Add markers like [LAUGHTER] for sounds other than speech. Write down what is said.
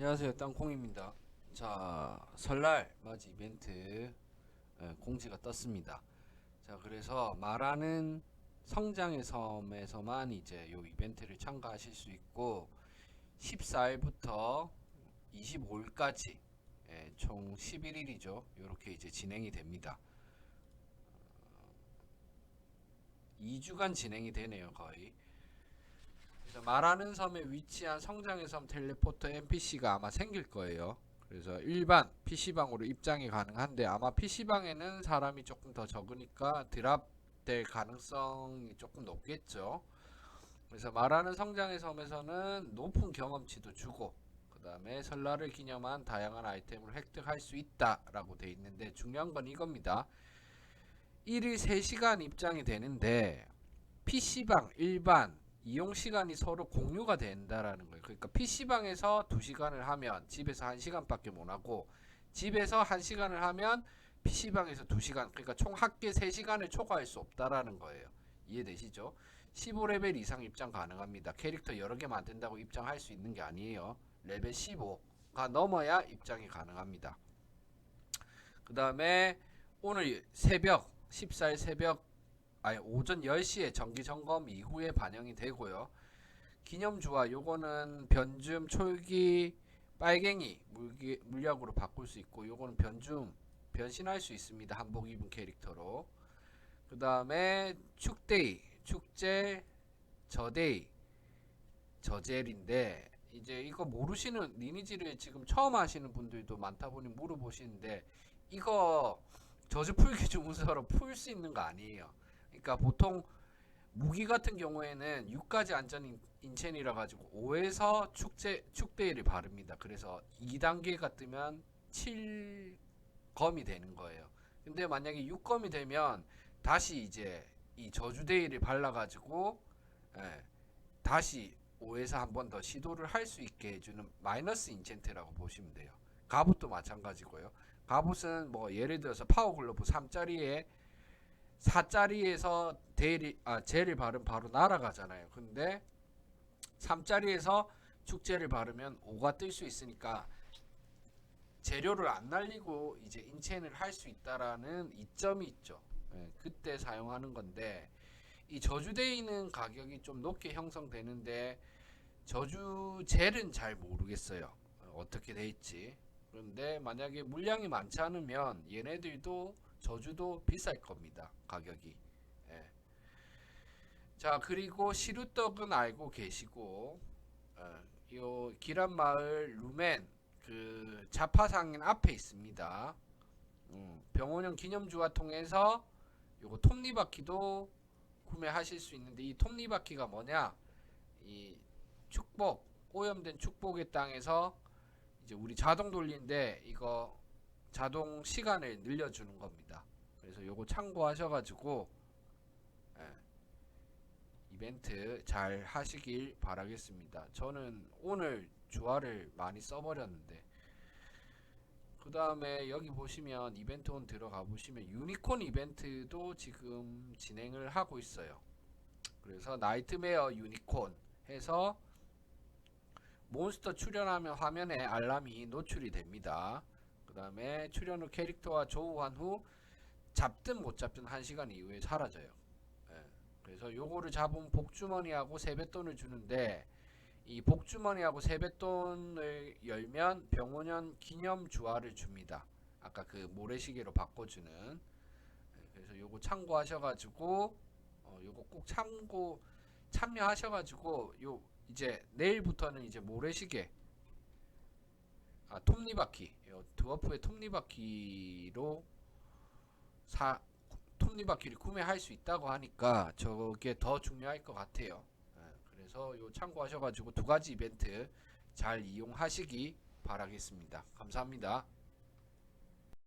안녕하세요. 땅콩입니다. 자 설날 맞이 이벤트 예, 공지가 떴습니다. 자 그래서 말하는 성장의 섬에서만 이제 요 이벤트를 참가하실 수 있고 14일부터 25일까지 예, 총 11일이죠. 요렇게 이제 진행이 됩니다. 2주간 진행이 되네요 거의 말하는 섬에 위치한 성장의 섬 텔레포터 NPC가 아마 생길 거예요. 그래서 일반 PC방으로 입장이 가능한데 아마 PC방에는 사람이 조금 더 적으니까 드랍될 가능성이 조금 높겠죠. 그래서 말하는 성장의 섬에서는 높은 경험치도 주고 그 다음에 설날을 기념한 다양한 아이템을 획득할 수 있다라고 돼 있는데 중요한 건 이겁니다. 1일 3시간 입장이 되는데 PC방 일반 이용 시간이 서로 공유가 된다라는 거예요. 그러니까 PC방에서 2시간을 하면 집에서 1시간밖에 못 하고 집에서 1시간을 하면 PC방에서 2시간 그러니까 총 합계 3시간을 초과할 수 없다라는 거예요. 이해되시죠? 15레벨 이상 입장 가능합니다. 캐릭터 여러 개 만든다고 입장할 수 있는 게 아니에요. 레벨 15가 넘어야 입장이 가능합니다. 그 다음에 오늘 새벽 14일 새벽 아니 오전 10시에 정기 점검 이후에 반영이 되고요. 기념주화 요거는 변줌 촐기 빨갱이 물기, 물약으로 바꿀 수 있고 요거는 변줌 변신할 수 있습니다. 한복 입은 캐릭터로. 그 다음에 축데이 축제 저데이 저젤인데 이제 이거 모르시는 리니지를 지금 처음 하시는 분들도 많다 보니 물어보시는데 이거 저주 풀기 [LAUGHS] 주문서로 풀 수 있는 거 아니에요. 그러니까 보통 무기 같은 경우에는 6까지 안전 인- 인첸이라 가지고 5에서 축제 축대일을 바릅니다. 그래서 2단계가 뜨면 7검이 되는 거예요. 근데 만약에 6검이 되면 다시 이제 이 저주데이를 발라 가지고 예, 다시 5에서 한 번 더 시도를 할 수 있게 해주는 마이너스 인챈트라고 보시면 돼요. 갑옷도 마찬가지고요. 갑옷은 뭐 예를 들어서 파워 글로브 3짜리에 4짜리에서 데일이 아 젤을 바르면 바로 날아가잖아요. 근데 3짜리에서 축제를 바르면 5가 뜰 수 있으니까 재료를 안 날리고 이제 인첸을 할 수 있다라는 이점이 있죠. 예, 그때 사용하는 건데 이 저주데이는 가격이 좀 높게 형성되는데 저주 젤은 잘 모르겠어요. 어, 어떻게 돼 있지? 그런데 만약에 물량이 많지 않으면 얘네들도 저주도 비쌀 겁니다. 가격이. 예. 자 그리고 시루떡은 알고 계시고 어, 요 기란마을 루멘 그 자파상인 앞에 있습니다. 음, 병원형 기념주화 통해서 요거 톱니바퀴도 구매하실 수 있는데 이 톱니바퀴가 뭐냐? 이 축복 오염된 축복의 땅에서 이제 우리 자동 돌리는데 이거 자동 시간을 늘려주는 겁니다. 그래서 요거 참고하셔가지고 예, 이벤트 잘 하시길 바라겠습니다. 저는 오늘 주화를 많이 써버렸는데 그 다음에 여기 보시면 이벤트 온 들어가 보시면 유니콘 이벤트도 지금 진행을 하고 있어요. 그래서 나이트메어 유니콘 해서 몬스터 출연하면 화면에 알람이 노출이 됩니다. 그 다음에 출연 후 캐릭터와 조우한 후 잡든 못 잡든 1시간 이후에 사라져요. 예. 그래서 요거를 잡으면 복주머니하고 세뱃돈을 주는데 이 복주머니하고 세뱃돈을 열면 병원연 기념 주화를 줍니다. 아까 그 모래시계로 바꿔주는. 예, 그래서 요거 참고하셔가지고 어, 요거 꼭 참고 참여하셔가지고 요 이제 내일부터는 이제 모래시계 아 톱니바퀴 요 드워프의 톱니바퀴로 사 톱니바퀴를 구매할 수 있다고 하니까 저게 더 중요할 것 같아요. 예, 그래서 요 참고하셔가지고 두 가지 이벤트 잘 이용하시기 바라겠습니다. 감사합니다.